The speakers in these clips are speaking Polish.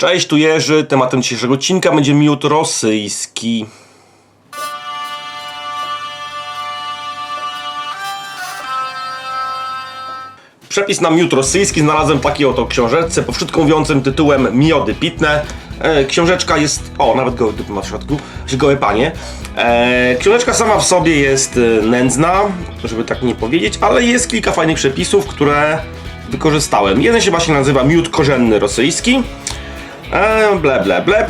Cześć, tu Jerzy. Tematem dzisiejszego odcinka będzie miód rosyjski. Przepis na miód rosyjski znalazłem w takiej oto książeczce pod wszystko mówiącym tytułem Miody pitne. E, książeczka jest. O, nawet go ma w środku, się gołe panie. E, książeczka sama w sobie jest e, nędzna, żeby tak nie powiedzieć, ale jest kilka fajnych przepisów, które wykorzystałem. Jeden się właśnie nazywa miód korzenny rosyjski. E, ble, ble, ble.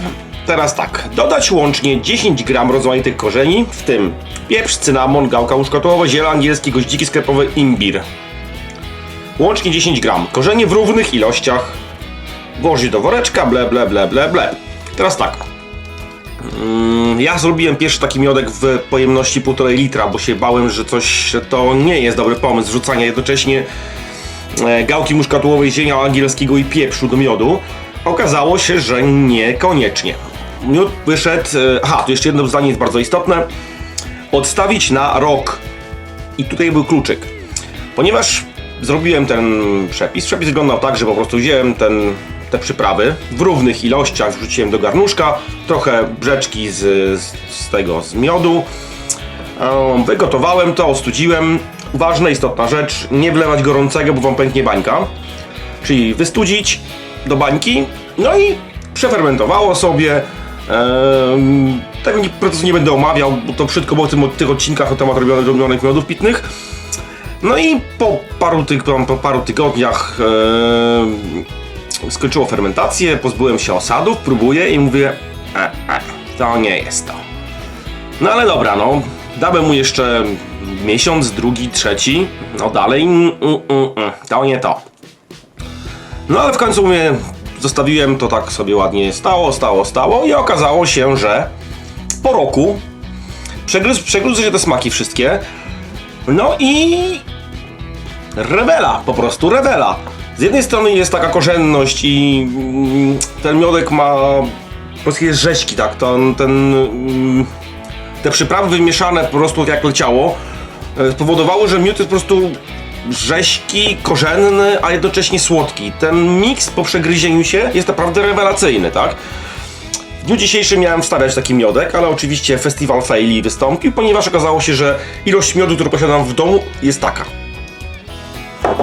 Teraz tak, dodać łącznie 10 gram rozmaitych korzeni, w tym pieprz, cynamon, gałka łóżkotołowa, ziele angielskie, goździki sklepowe, imbir. Łącznie 10 gram. Korzenie w równych ilościach. Włożyć do woreczka, ble, ble, ble, ble, ble. Teraz tak. Mm, Ja zrobiłem pierwszy taki miodek w pojemności 1,5 litra, bo się bałem, że coś, to nie jest dobry pomysł wrzucania jednocześnie e, gałki muszkatułowej, zienia angielskiego i pieprzu do miodu. Okazało się, że niekoniecznie. Miód wyszedł. e, Aha, tu jeszcze jedno zdanie jest bardzo istotne. Odstawić na rok. I tutaj był kluczyk. Ponieważ zrobiłem ten przepis, przepis wyglądał tak, że po prostu wziąłem ten, te przyprawy w równych ilościach, wrzuciłem do garnuszka, trochę brzeczki z, z, tego, z miodu, Em, Wygotowałem to, ostudziłem. Ważna, istotna rzecz, nie wlewać gorącego, bo wam pęknie bańka. Czyli wystudzić do bańki, no i przefermentowało sobie. Em, tego procesu nie będę omawiał, bo to wszystko było w tym, tych odcinkach na temat robionych, robionych miodów pitnych. No i po paru, tyg, po, paru tygodniach em, skończyło fermentację, pozbyłem się osadów, próbuję i mówię, e, e, to nie jest to. No ale dobra, no. Dałem mu jeszcze miesiąc, drugi, trzeci. No dalej, mm, mm, mm, mm, to nie to. No ale w końcu mówię, zostawiłem to tak sobie ładnie stało, stało, stało i okazało się, że po roku przegryzły się te smaki wszystkie. No i rewela, po prostu rewela. Z jednej strony jest taka korzenność i mm, ten miodek ma po prostu jest rzeźki, tak, ten, ten mm, te przyprawy wymieszane po prostu jak leciało e, spowodowały, że miód jest po prostu rzeźki, korzenny, a jednocześnie słodki. Ten miks po przegryzieniu się jest naprawdę rewelacyjny, tak? W dniu dzisiejszym miałem wstawiać taki miodek, ale oczywiście festiwal faili wystąpił, ponieważ okazało się, że ilość miodu, który posiadam w domu jest taka.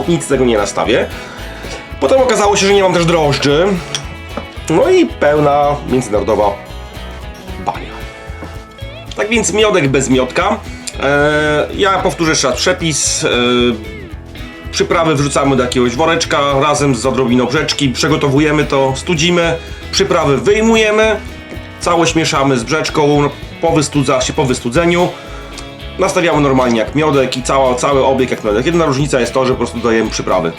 Nic z tego nie nastawię. Potem okazało się, że nie mam też drożdży. No i pełna międzynarodowa bania. Tak więc miodek bez miodka. E, ja powtórzę jeszcze raz przepis. E, przyprawy wrzucamy do jakiegoś woreczka razem z odrobiną brzeczki. Przygotowujemy to, studzimy. Przyprawy wyjmujemy. Całość mieszamy z brzeczką po, wystudza, się po wystudzeniu. Nastawiamy normalnie jak miodek i cała, cały obieg jak miodek. Jedyna różnica jest to, że po prostu dajemy przyprawy.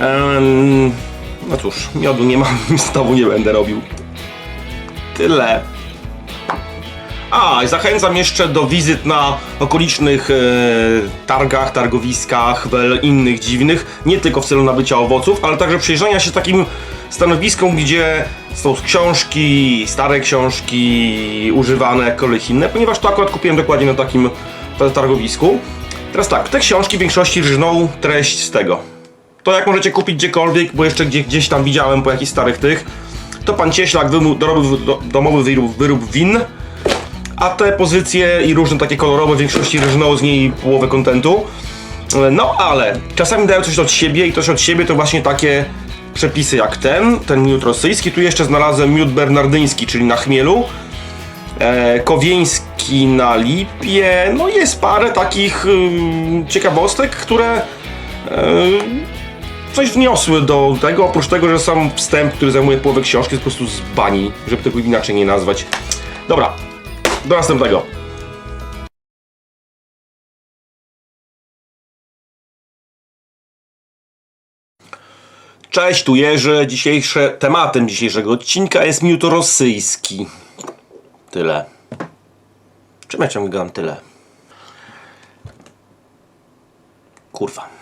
Em, no cóż, miodu nie mam, znowu nie będę robił. Tyle. A, i zachęcam jeszcze do wizyt na okolicznych e, targach, targowiskach, wel innych dziwnych, nie tylko w celu nabycia owoców, ale także przyjrzenia się takim stanowiskom, gdzie są książki, stare książki, używane jakkolwiek inne, ponieważ to akurat kupiłem dokładnie na takim ta- targowisku. Teraz tak, te książki w większości rżną treść z tego. To jak możecie kupić gdziekolwiek, bo jeszcze gdzie, gdzieś tam widziałem po jakichś starych tych, to pan Cieślak wymu- dorobił do, domowy wyrób, wyrób win, a te pozycje i różne takie kolorowe w większości rżną z niej połowę kontentu. No ale czasami dają coś od siebie i coś od siebie to właśnie takie przepisy jak ten, ten miód rosyjski. Tu jeszcze znalazłem miód bernardyński, czyli na chmielu. E, Kowieński na lipie. No jest parę takich ym, ciekawostek, które e, coś wniosły do tego, oprócz tego, że sam wstęp, który zajmuje połowę książki jest po prostu z bani, żeby tego inaczej nie nazwać. Dobra, do następnego. Cześć, tu Jerzy. Dzisiejsze, tematem dzisiejszego odcinka jest miód rosyjski. Tyle. Czym ja ciągle tyle? Kurwa.